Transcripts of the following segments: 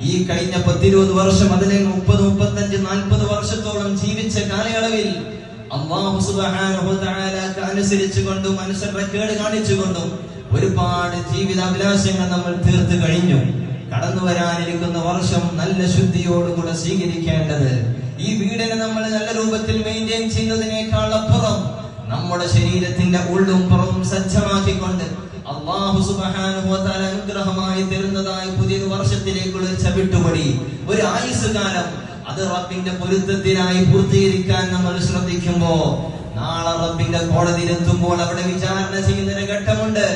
ഈ കഴിഞ്ഞ പത്തിരുപത് വർഷം അതിലെ മുപ്പത് മുപ്പത്തഞ്ച് നാൽപ്പത് വർഷത്തോളം ജീവിച്ച കാലയളവിൽ അള്ളാഹു അനുസരിച്ചുകൊണ്ടും അനുസരണക്കേട് കാണിച്ചുകൊണ്ടും ഒരുപാട് ജീവിത ജീവിതാഭിലാഷങ്ങൾ നമ്മൾ തീർത്ത് കഴിഞ്ഞു. കടന്നു വരാനിരിക്കുന്ന വർഷം നല്ല ശുദ്ധിയോടുകൂടെ സ്വീകരിക്കേണ്ടത്. ഈ വീടിനെ നമ്മൾ നല്ല രൂപത്തിൽ മെയിന്റെയിൻ ചെയ്യുന്നതിനേക്കാൾ അപ്പുറം നമ്മുടെ ശരീരത്തിന്റെ ഉള്ളും പുറവും സജ്ജമാക്കിക്കൊണ്ട് അള്ളാഹു തആല അനുഗ്രഹമായി തരുന്നതായ പുതിയ വർഷത്തിലേക്കുള്ള ചവിട്ടുപടി. ഒരു ആയുസ് കാലം അത് റബ്ബിന്റെ പൊരുത്തത്തിനായി പൂർത്തീകരിക്കാൻ നമ്മൾ ശ്രദ്ധിക്കുമ്പോ നാളെ റബ്ബിന്റെ കോടതിയിലെത്തുമ്പോൾ അവിടെ വിചാരണ ചെയ്യുന്ന ഒരു ഘട്ടമുണ്ട്.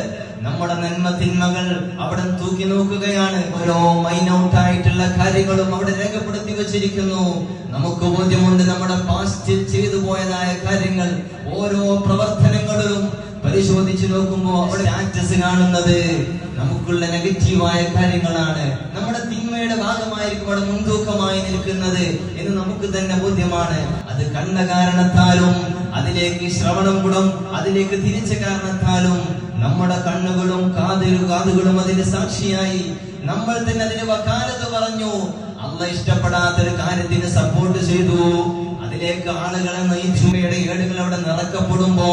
നമ്മുടെ നന്മ തിന്മകൾ അവിടെ തൂക്കി നോക്കുകയാണ്. ഓരോ മൈനൗട്ട് ആയിട്ടുള്ള കാര്യങ്ങളും അവിടെ രേഖപ്പെടുത്തി വെച്ചിരിക്കുന്നു. നമുക്ക് ബോധ്യമുണ്ട് നമ്മുടെ പാസ്റ്റ് ചെയ്തു പോയതായ കാര്യങ്ങൾ ഓരോ പ്രവർത്തനങ്ങളിലും പരിശോധിച്ചു നോക്കുമ്പോ അവിടെ സ്റ്റാറ്റസ് കാണുന്നത് നമുക്കുള്ള നെഗറ്റീവായ കാര്യങ്ങളാണ്. നമ്മുടെ തിന്മയുടെ ഭാഗമായിരിക്കും അവിടെ മുൻതൂക്കമായി നിൽക്കുന്നത് എന്ന് നമുക്ക് തന്നെ ബോധ്യമാണ്. അത് കണ്ട കാരണത്താലും അതിലേക്ക് ശ്രവണം ഗുണം അതിലേക്ക് തിരിച്ച കാരണത്താലും നമ്മുടെ കണ്ണുകളും കാതുകളും കാതുകളും അതിന്റെ സാക്ഷിയായി. നമ്മൾ തന്നെ അതിന് വക്കാലത്ത് പറഞ്ഞു അള്ള ഇഷ്ടപ്പെടാത്തൊരു കാര്യത്തിന് സപ്പോർട്ട് ചെയ്തു. അതിലേക്ക് ആളുകളെ നയിച്ചുമയുടെ ഏടുകൾ അവിടെ നിറക്കപ്പെടുമ്പോ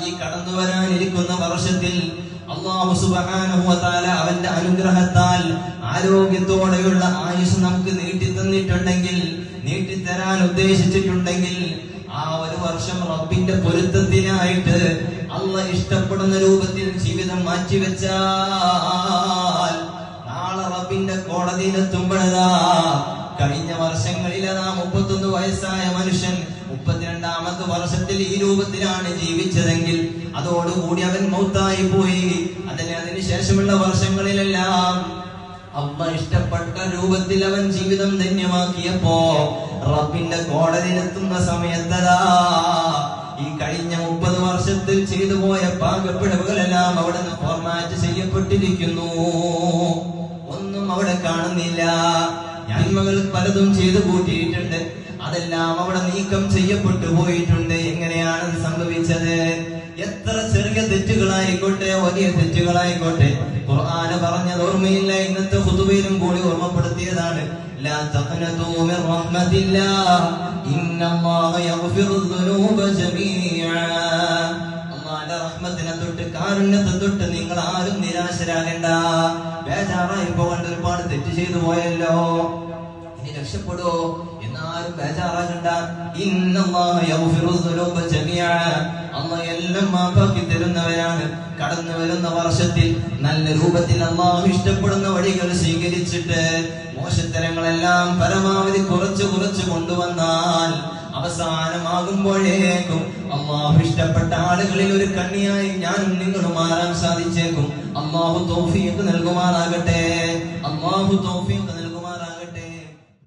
ഈ കടന്നു വരാനിരിക്കുന്ന വർഷത്തിൽ അള്ളാഹു സുബാനുഭവത്താല അവന്റെ അനുഗ്രഹത്താൽ ആരോഗ്യത്തോടെയുള്ള ആയുസ് നമുക്ക് നീട്ടി തന്നിട്ടുണ്ടെങ്കിൽ നീട്ടിത്തരാൻ ഉദ്ദേശിച്ചിട്ടുണ്ടെങ്കിൽ ആ ഒരു വർഷം റബ്ബിന്റെ പൊരുത്തത്തിനായിട്ട് അല്ല ഇഷ്ടപ്പെടുന്ന രൂപത്തിൽ ജീവിതം മാറ്റിവെച്ചാൽ നാളെ റബ്ബിന്റെ കോടതിയിലെത്തുമ്പോഴതാ കഴിഞ്ഞ വർഷങ്ങളിൽ അതാ മുപ്പത്തൊന്ന് വയസ്സായ മനുഷ്യൻ മുപ്പത്തിരണ്ടാമത്തെ വർഷത്തിൽ ഈ രൂപത്തിലാണ് ജീവിച്ചതെങ്കിൽ അതോടുകൂടി അവൻ മൗത്തായി പോയി. അതിന് അതിനുശേഷമുള്ള വർഷങ്ങളിലെല്ലാം അമ്മ ഇഷ്ടപ്പെട്ട രൂപത്തിൽ അവൻ ജീവിതം ധന്യമാക്കിയപ്പോ റബ്ബിന്റെ കോടതിയിലെത്തുന്ന സമയത്തതാ ഈ കഴിഞ്ഞ മുപ്പത് വർഷത്തിൽ ചെയ്തു പോയ പാകപ്പിടവുകളെല്ലാം അവിടെ നിന്ന് ഫോർമാറ്റ് ചെയ്യപ്പെട്ടിരിക്കുന്നു. ഒന്നും അവിടെ കാണുന്നില്ല. നന്മകൾ പലതും ചെയ്തു കൂട്ടിയിട്ടുണ്ട് അതെല്ലാം അവിടെ നീക്കം ചെയ്യപ്പെട്ടു പോയിട്ടുണ്ട് എങ്ങനെയാണ് ഇത് സംഭവിച്ചത് എത്ര ചെറിയ തെറ്റുകളായിക്കോട്ടെ വലിയ തെറ്റുകളായിക്കോട്ടെ ഖുർആന് പറഞ്ഞത് ഓർമ്മയില്ല ഇന്നത്തെ ഹുതുബയിലും കൂടി ഓർമ്മപ്പെടുത്തിയതാണ് لا تقنطوا من رحمة الله إن الله يغفر الذنوب جميعا അള്ളാന്റെ റഹ്മത്തിനെ തൊട്ട് കാരുണ്യത്തെ തൊട്ട് നിങ്ങൾ ആരും നിരാശരാകണ്ട ബേജാറായി പോകേണ്ട ഒരുപാട് തെറ്റ് ചെയ്തു പോയല്ലോ ഇനി രക്ഷപ്പെടുവോ? എന്നാരും ബേജാറാകണ്ട. അമ്മ എല്ലാം മാപ്പാക്കി തരുന്നവരാണ്. കടന്നു വരുന്ന വർഷത്തിൽ നല്ല രൂപത്തിൽ അമ്മാവ് ഇഷ്ടപ്പെടുന്ന വഴികൾ സ്വീകരിച്ചിട്ട് മോശത്തരങ്ങളെല്ലാം പരമാവധി കുറച്ച് കുറച്ച് കൊണ്ടുവന്നാൽ അവസാനമാകുമ്പോഴേക്കും അമ്മാവ് ഇഷ്ടപ്പെട്ട ആളുകളിൽ ഒരു കണ്ണിയായി ഞാനും നിങ്ങളും മാറാൻ സാധിച്ചേക്കും. അമ്മാഹു തോഫിയൊക്കെ നൽകുമാറാകട്ടെ. അമ്മാഹു തൗഫീഖ് നൽകും